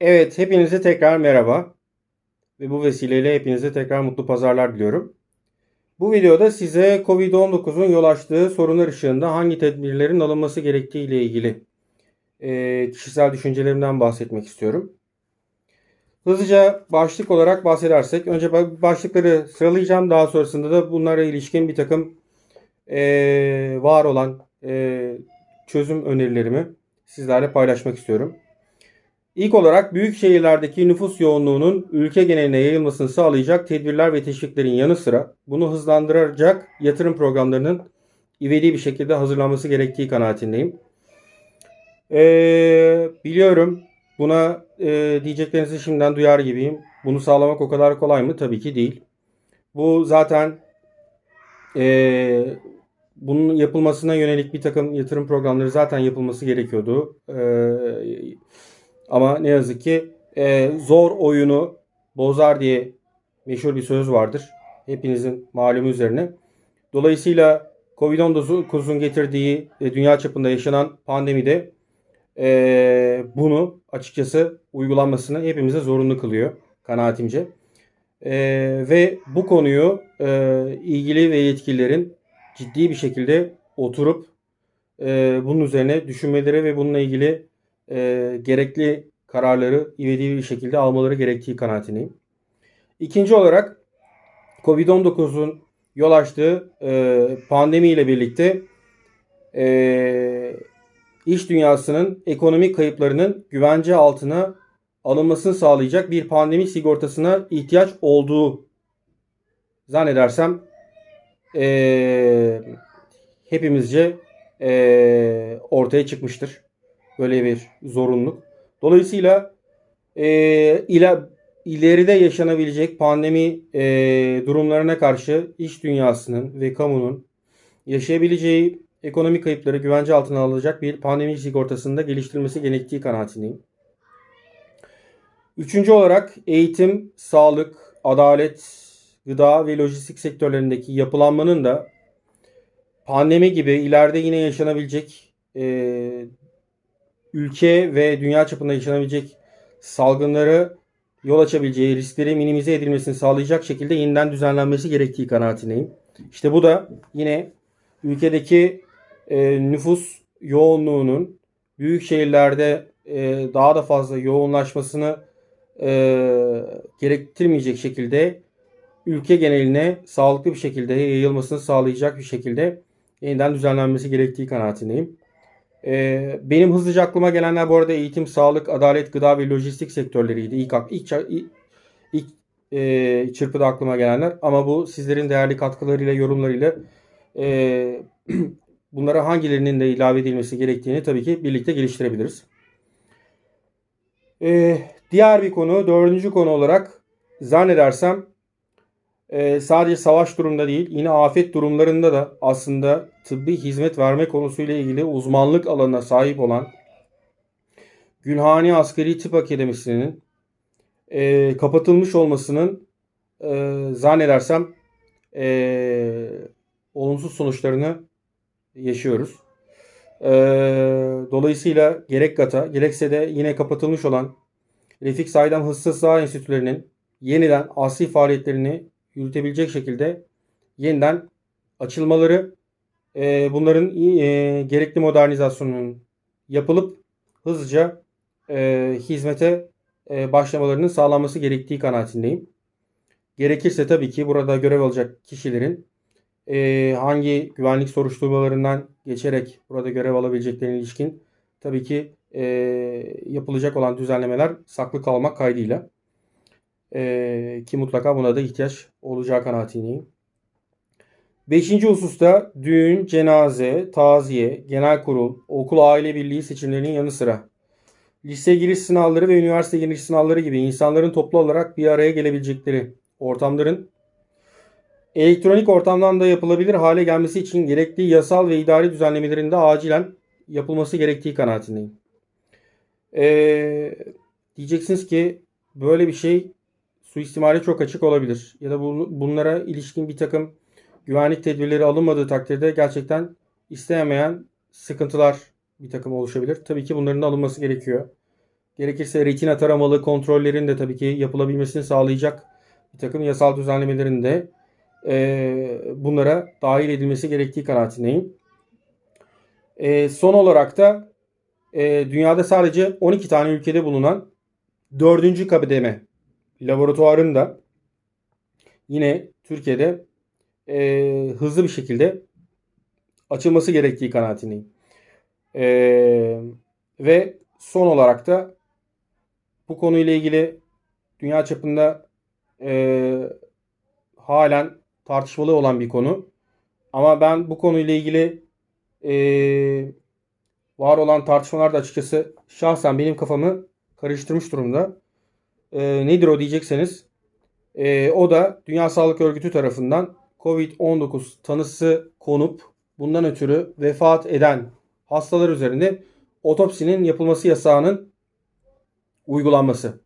Evet, hepinize tekrar merhaba. Ve bu vesileyle hepinize tekrar mutlu pazarlar diliyorum. Bu videoda size Covid-19'un yol açtığı sorunlar ışığında hangi tedbirlerin alınması gerektiği ile ilgili e, kişisel düşüncelerimden bahsetmek istiyorum. Hızlıca başlık olarak bahsedersek, önce ba- başlıkları sıralayacağım. Daha sonrasında da bunlara ilişkin bir takım e, var olan e, çözüm önerilerimi sizlerle paylaşmak istiyorum. İlk olarak büyük şehirlerdeki nüfus yoğunluğunun ülke geneline yayılmasını sağlayacak tedbirler ve teşviklerin yanı sıra bunu hızlandıracak yatırım programlarının ivedi bir şekilde hazırlanması gerektiği kanaatindeyim. Ee, biliyorum buna e, diyeceklerinizi şimdiden duyar gibiyim. Bunu sağlamak o kadar kolay mı? Tabii ki değil. Bu zaten e, bunun yapılmasına yönelik bir takım yatırım programları zaten yapılması gerekiyordu. Ee, ama ne yazık ki e, zor oyunu bozar diye meşhur bir söz vardır. Hepinizin malumu üzerine. Dolayısıyla Covid-19'un getirdiği e, dünya çapında yaşanan pandemide e, bunu açıkçası uygulanmasını hepimize zorunlu kılıyor kanaatimce. E, ve bu konuyu e, ilgili ve yetkililerin ciddi bir şekilde oturup e, bunun üzerine düşünmeleri ve bununla ilgili e, gerekli kararları ivedi bir şekilde almaları gerektiği kanaatindeyim. İkinci olarak Covid-19'un yol açtığı e, pandemi ile birlikte e, iş dünyasının ekonomik kayıplarının güvence altına alınmasını sağlayacak bir pandemi sigortasına ihtiyaç olduğu zannedersem e, hepimizce e, ortaya çıkmıştır. Böyle bir zorunluluk. Dolayısıyla e, ile, ileride yaşanabilecek pandemi e, durumlarına karşı iş dünyasının ve kamunun yaşayabileceği ekonomik kayıpları güvence altına alacak bir pandemi sigortasını da geliştirilmesi gerektiği kanaatindeyim. Üçüncü olarak eğitim, sağlık, adalet, gıda ve lojistik sektörlerindeki yapılanmanın da pandemi gibi ileride yine yaşanabilecek e, ülke ve dünya çapında yaşanabilecek salgınları yol açabileceği riskleri minimize edilmesini sağlayacak şekilde yeniden düzenlenmesi gerektiği kanaatindeyim. İşte bu da yine ülkedeki e, nüfus yoğunluğunun büyük şehirlerde e, daha da fazla yoğunlaşmasını e, gerektirmeyecek şekilde ülke geneline sağlıklı bir şekilde yayılmasını sağlayacak bir şekilde yeniden düzenlenmesi gerektiği kanaatindeyim. Ee, benim hızlıca aklıma gelenler bu arada eğitim, sağlık, adalet, gıda ve lojistik sektörleriydi. İlk, ilk, ilk, ilk e, çırpıda aklıma gelenler. Ama bu sizlerin değerli katkılarıyla, yorumlarıyla e, bunlara hangilerinin de ilave edilmesi gerektiğini tabii ki birlikte geliştirebiliriz. E, diğer bir konu, dördüncü konu olarak zannedersem e, sadece savaş durumunda değil yine afet durumlarında da aslında tıbbi hizmet verme konusuyla ilgili uzmanlık alanına sahip olan Gülhane Askeri Tıp Akademisi'nin e, kapatılmış olmasının e, zannedersem e, olumsuz sonuçlarını yaşıyoruz. E, dolayısıyla gerek GATA gerekse de yine kapatılmış olan Refik Saydam Hıssız Sağ Enstitülerinin yeniden asli faaliyetlerini yürütebilecek şekilde yeniden açılmaları, e, bunların e, gerekli modernizasyonunun yapılıp hızlıca e, hizmete e, başlamalarının sağlanması gerektiği kanaatindeyim. Gerekirse tabii ki burada görev alacak kişilerin e, hangi güvenlik soruşturmalarından geçerek burada görev alabileceklerine ilişkin tabii ki e, yapılacak olan düzenlemeler saklı kalmak kaydıyla. Ee, ki mutlaka buna da ihtiyaç olacağı kanaatindeyim. Beşinci hususta düğün, cenaze, taziye, genel kurul, okul aile birliği seçimlerinin yanı sıra lise giriş sınavları ve üniversite giriş sınavları gibi insanların toplu olarak bir araya gelebilecekleri ortamların elektronik ortamdan da yapılabilir hale gelmesi için gerekli yasal ve idari düzenlemelerin de acilen yapılması gerektiği kanaatindeyim. Ee, diyeceksiniz ki böyle bir şey suistimali çok açık olabilir. Ya da bunlara ilişkin bir takım güvenlik tedbirleri alınmadığı takdirde gerçekten istemeyen sıkıntılar bir takım oluşabilir. Tabii ki bunların da alınması gerekiyor. gerekirse retina taramalı kontrollerin de tabii ki yapılabilmesini sağlayacak bir takım yasal düzenlemelerin de e, bunlara dahil edilmesi gerektiği kanaatindeyim. E, son olarak da e, dünyada sadece 12 tane ülkede bulunan 4. kademe laboratuvarın da yine Türkiye'de e, hızlı bir şekilde açılması gerektiği kanaatindeyim. E, ve son olarak da bu konuyla ilgili dünya çapında e, halen tartışmalı olan bir konu. Ama ben bu konuyla ilgili e, var olan tartışmalarda açıkçası şahsen benim kafamı karıştırmış durumda. E, nedir o diyecekseniz e, o da Dünya Sağlık Örgütü tarafından COVID-19 tanısı konup bundan ötürü vefat eden hastalar üzerinde otopsinin yapılması yasağının uygulanması.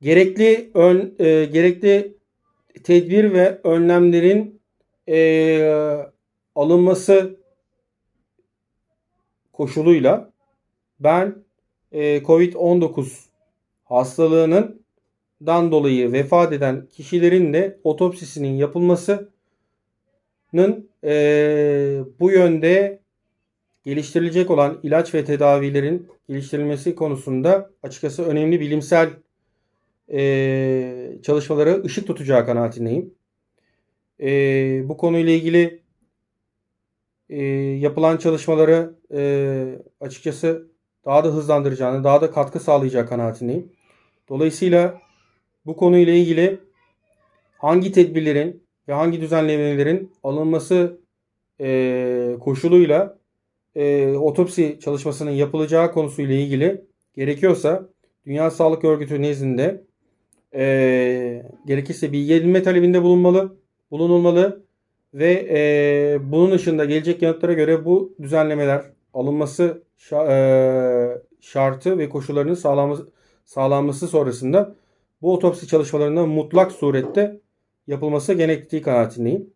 Gerekli ön, e, gerekli tedbir ve önlemlerin e, alınması koşuluyla ben e, COVID-19 hastalığının dan dolayı vefat eden kişilerin de otopsisinin yapılmasının e, bu yönde geliştirilecek olan ilaç ve tedavilerin geliştirilmesi konusunda açıkçası önemli bilimsel e, çalışmalara ışık tutacağı kanaatindeyim. E, bu konuyla ilgili e, yapılan çalışmaları e, açıkçası daha da hızlandıracağını, daha da katkı sağlayacağı kanaatindeyim. Dolayısıyla bu konuyla ilgili hangi tedbirlerin ve hangi düzenlemelerin alınması e, koşuluyla e, otopsi çalışmasının yapılacağı konusuyla ilgili gerekiyorsa Dünya Sağlık Örgütü nezdinde e, gerekirse bilgi edinme talebinde bulunmalı, bulunulmalı ve e, bunun dışında gelecek yanıtlara göre bu düzenlemeler alınması şartı ve koşullarının sağlanması, sağlanması sonrasında bu otopsi çalışmalarının mutlak surette yapılması gerektiği kanaatindeyim.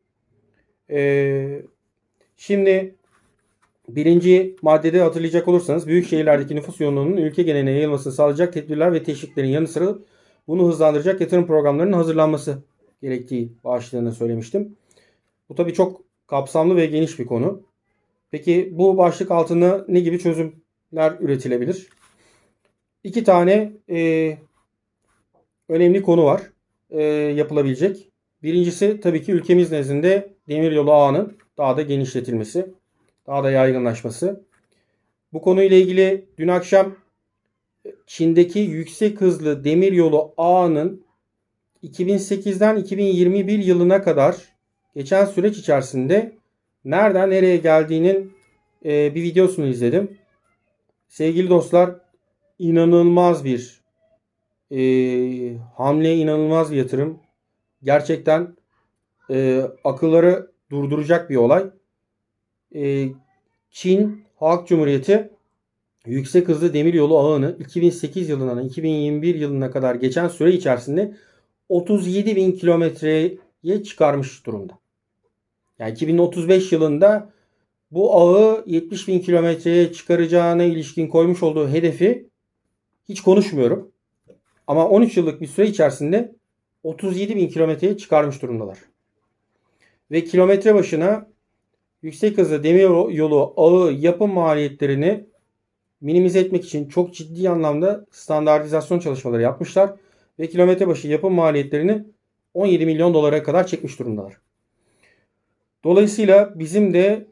Şimdi birinci maddede hatırlayacak olursanız büyük şehirlerdeki nüfus yoğunluğunun ülke geneline yayılmasını sağlayacak tedbirler ve teşviklerin yanı sıra bunu hızlandıracak yatırım programlarının hazırlanması gerektiği başlığını söylemiştim. Bu tabii çok kapsamlı ve geniş bir konu. Peki bu başlık altında ne gibi çözümler üretilebilir? İki tane e, önemli konu var e, yapılabilecek. Birincisi tabii ki ülkemiz nezdinde demiryolu ağının daha da genişletilmesi, daha da yaygınlaşması. Bu konuyla ilgili dün akşam Çin'deki yüksek hızlı demiryolu ağının 2008'den 2021 yılına kadar geçen süreç içerisinde nereden nereye geldiğinin e, bir videosunu izledim. Sevgili dostlar inanılmaz bir e, hamle, inanılmaz bir yatırım. Gerçekten e, akılları durduracak bir olay. E, Çin Halk Cumhuriyeti yüksek hızlı demiryolu ağını 2008 yılından 2021 yılına kadar geçen süre içerisinde 37 bin kilometreye çıkarmış durumda. Yani 2035 yılında bu ağı 70 bin kilometreye çıkaracağına ilişkin koymuş olduğu hedefi hiç konuşmuyorum. Ama 13 yıllık bir süre içerisinde 37 bin kilometreye çıkarmış durumdalar. Ve kilometre başına yüksek hızlı demir yolu ağı yapım maliyetlerini minimize etmek için çok ciddi anlamda standartizasyon çalışmaları yapmışlar. Ve kilometre başı yapım maliyetlerini 17 milyon dolara kadar çekmiş durumdalar. Dolayısıyla bizim de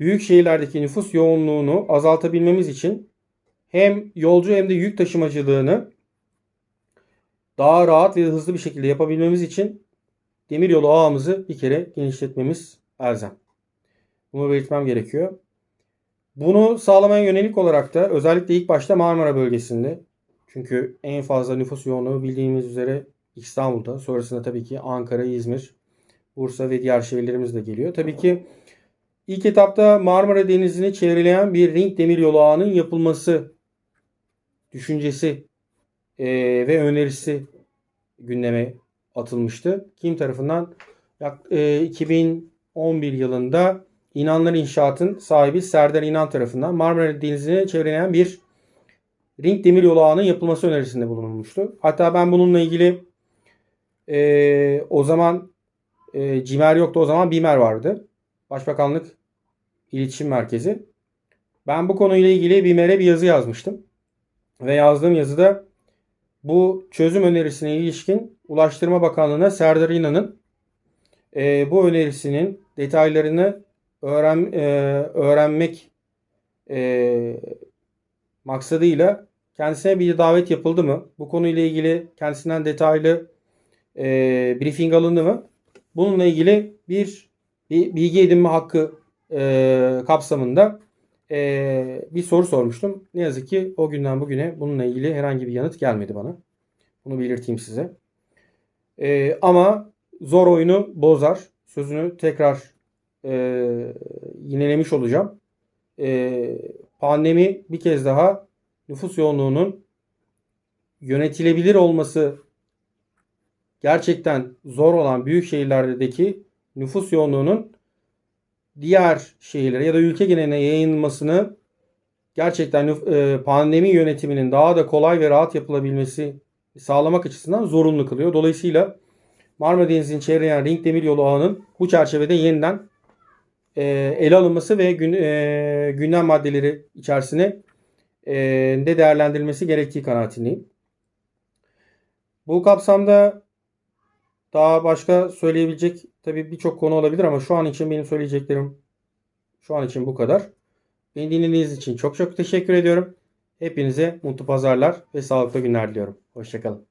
büyük şehirlerdeki nüfus yoğunluğunu azaltabilmemiz için hem yolcu hem de yük taşımacılığını daha rahat ve hızlı bir şekilde yapabilmemiz için demiryolu ağımızı bir kere genişletmemiz elzem. Bunu belirtmem gerekiyor. Bunu sağlamaya yönelik olarak da özellikle ilk başta Marmara bölgesinde çünkü en fazla nüfus yoğunluğu bildiğimiz üzere İstanbul'da. Sonrasında tabii ki Ankara, İzmir, Bursa ve diğer şehirlerimiz de geliyor. Tabii ki ilk etapta Marmara Denizi'ni çevreleyen bir ring demiryolu ağının yapılması düşüncesi e, ve önerisi gündeme atılmıştı. Kim tarafından? E, 2011 yılında İnanlar İnşaat'ın sahibi Serdar İnan tarafından Marmara Denizi'ni çevreleyen bir ring demir yolu ağının yapılması önerisinde bulunulmuştu. Hatta ben bununla ilgili e, o zaman e, CİMER yoktu o zaman BİMER vardı. Başbakanlık İletişim Merkezi. Ben bu konuyla ilgili BİMER'e bir yazı yazmıştım. Ve yazdığım yazıda bu çözüm önerisine ilişkin Ulaştırma Bakanlığı'na Serdar İnan'ın e, bu önerisinin detaylarını öğren, e, öğrenmek e, maksadıyla kendisine bir davet yapıldı mı? Bu konuyla ilgili kendisinden detaylı e, briefing alındı mı? Bununla ilgili bir, bir bilgi edinme hakkı e, kapsamında e, bir soru sormuştum. Ne yazık ki o günden bugüne bununla ilgili herhangi bir yanıt gelmedi bana. Bunu belirteyim size. E, ama zor oyunu bozar. Sözünü tekrar e, yinelemiş olacağım. E, pandemi bir kez daha nüfus yoğunluğunun yönetilebilir olması gerçekten zor olan büyük şehirlerdeki nüfus yoğunluğunun diğer şehirlere ya da ülke geneline yayılmasını gerçekten e, pandemi yönetiminin daha da kolay ve rahat yapılabilmesi sağlamak açısından zorunlu kılıyor. Dolayısıyla Marmara Denizi'ni çevreyen ring demir yolu ağının bu çerçevede yeniden e, ele alınması ve gün, e, gündem maddeleri içerisine de değerlendirilmesi gerektiği kanaatindeyim. Bu kapsamda daha başka söyleyebilecek tabii birçok konu olabilir ama şu an için benim söyleyeceklerim şu an için bu kadar. Beni dinlediğiniz için çok çok teşekkür ediyorum. Hepinize mutlu pazarlar ve sağlıklı günler diliyorum. Hoşçakalın.